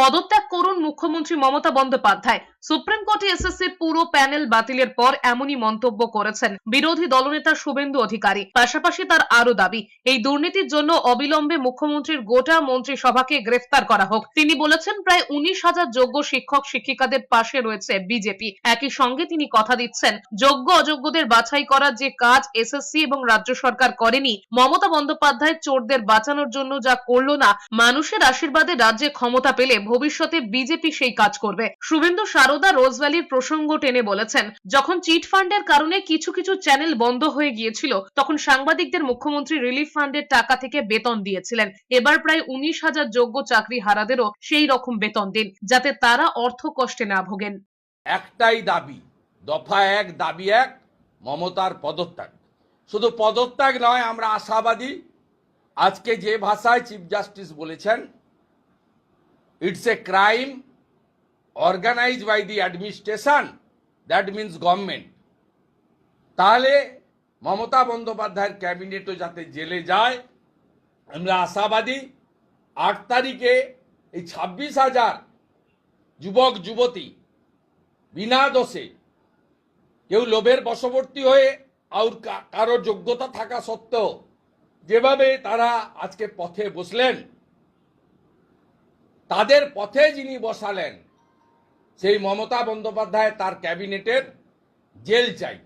পদত্যাগ করুন মুখ্যমন্ত্রী মমতা বন্দ্যোপাধ্যায়। সুপ্রিম কোর্টে এসএসসির পুরো প্যানেল বাতিলের পর এমনই মন্তব্য করেছেন বিরোধী দলনেতা শুভেন্দু অধিকারী। পাশাপাশি তার আরও দাবি, এই দুর্নীতির জন্য অবিলম্বে মুখ্যমন্ত্রীর গোটা মন্ত্রিসভাকে গ্রেফতার করা হোক। তিনি বলেছেন, প্রায় উনিশ হাজার যোগ্য শিক্ষক শিক্ষিকাদের পাশে রয়েছে বিজেপি। একই সঙ্গে তিনি কথা দিচ্ছেন, যোগ্য অযোগ্যদের বাছাই করার যে কাজ এসএসসি এবং রাজ্য সরকার করেনি, মমতা বন্দ্যোপাধ্যায় চোরদের বাঁচানোর জন্য যা করল না, মানুষের আশীর্বাদে রাজ্যে ক্ষমতা পেলে ভবিষ্যতে বিজেপি সেই কাজ করবে। শুভেন্দু সারদা রোজভ্যালির প্রসঙ্গ টেনে বলেছেন, যখন চিট ফান্ডের কারণে কিছু কিছু চ্যানেল বন্ধ হয়ে গিয়েছিল, তখন সাংবাদিকদের মুখ্যমন্ত্রী রিলিফ ফান্ডের টাকা থেকে বেতন দিয়েছিলেন। এবার প্রায় উনিশ হাজার যোগ্য চাকরি হারাদেরও সেই রকম বেতন দিন, যাতে তারা অর্থ কষ্টে না ভোগেন। একটাই দাবি, দফা এক, দাবি এক, মমতার পদত্যাগ। শুধু পদত্যাগ নয়, আমরা আশাবাদী, আজকে যে ভাষায় চিফ জাস্টিস বলেছেন it's a crime organise by the administration that means government তাহলে মমতা বন্দ্যোপাধ্যায়ের ক্যাবিনেটও যাতে জেলে যায়, আমরা আশাবাদী আট তারিখে এই ছাব্বিশ হাজার যুবক, যুবতী বিনা দোষে কেউ লোভের বশবর্তী হয়ে আর কা- কারও যোগ্যতা থাকা সত্ত্বেও যেভাবে তারা আজকে পথে বসলেন তাদের পথে যিনি বসালেন সেই মমতা বন্দ্যোপাধ্যায় তার ক্যাবিনেটের জেল চাই।